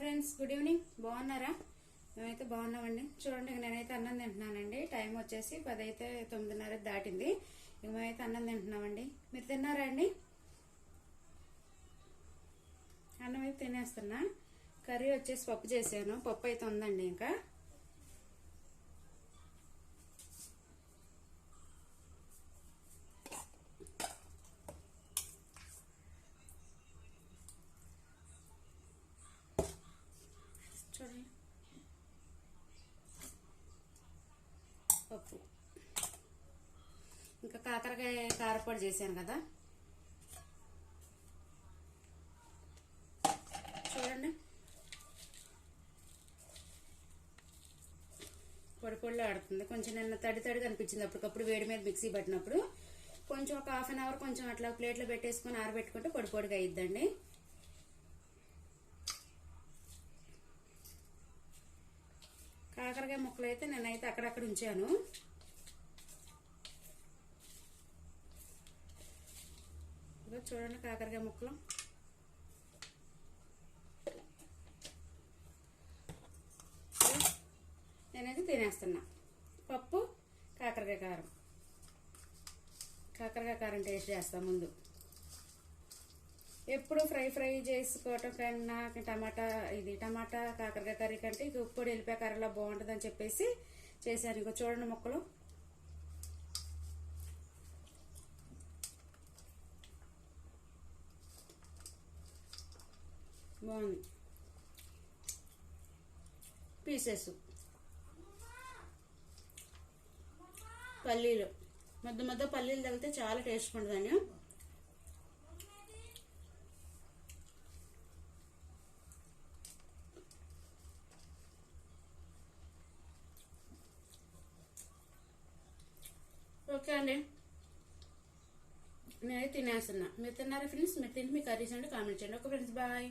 Friends good evening బాగున్నారా? మేమైతే బాగున్నామండి. చూడండి నేనైతే అన్నం తింటున్నానండి. టైం వచ్చేసి పది అయితే తొమ్మిదిన్నర దాటింది. ఇక మేమైతే అన్నం తింటున్నామండి. మీరు తిన్నారా అండి? అన్నం అయితే తినేస్తున్నా. కర్రీ వచ్చేసి పప్పు చేశాను. పప్పు అయితే ఉందండి ఇంకా చూడండి పప్పు ఇంకా కాకరకాయ కారపొడి చేశాను కదా. చూడండి. పొడి పొడిలో ఆడుతుంది. కొంచెం నిన్న తడి తడిగా అనిపించింది అప్పటికప్పుడు వేడి మీద మిక్సీ పట్టినప్పుడు. కొంచెం ఒక హాఫ్ అన్ అవర్ కొంచెం అట్లా ప్లేట్లో పెట్టేసుకొని ఆరబెట్టుకుంటే పొడి పొడిగా అయిద్దండి. కాకరకాయ ముక్కలు అయితే నేనైతే అక్కడక్కడ ఉంచాను. చూడండి కాకరకాయ ముక్కలు. నేనైతే తినేస్తున్నా. పప్పు కాకరకాయ కారం. కాకరకాయ కారం టేస్ట్ చేస్తాం ముందు. ఎప్పుడు ఫ్రై ఫ్రై చేసుకోవటం కన్నా టమాటా ఇది టమాటా కాకరకాయ కర్రీ కంటే ఇక ఉప్పుడు వెళ్ళిపోయే కర్రీలో బాగుంటుంది అని చెప్పేసి చేశాను ఇంకో చూడండి ముక్కలు. బాగుంది పీసెస్ పల్లీలు. మధ్య మధ్య పల్లీలు తగిలితే చాలా టేస్ట్ ఉంటుందండి. ఓకే అండి. నేనైతే తినేస్తున్నా. మీరు తిన్నారా ఫ్రెండ్స్ మీరు తింటే మీకు కర్రీస్ అంటే కామెంట్ చేయండి. Okay friends bye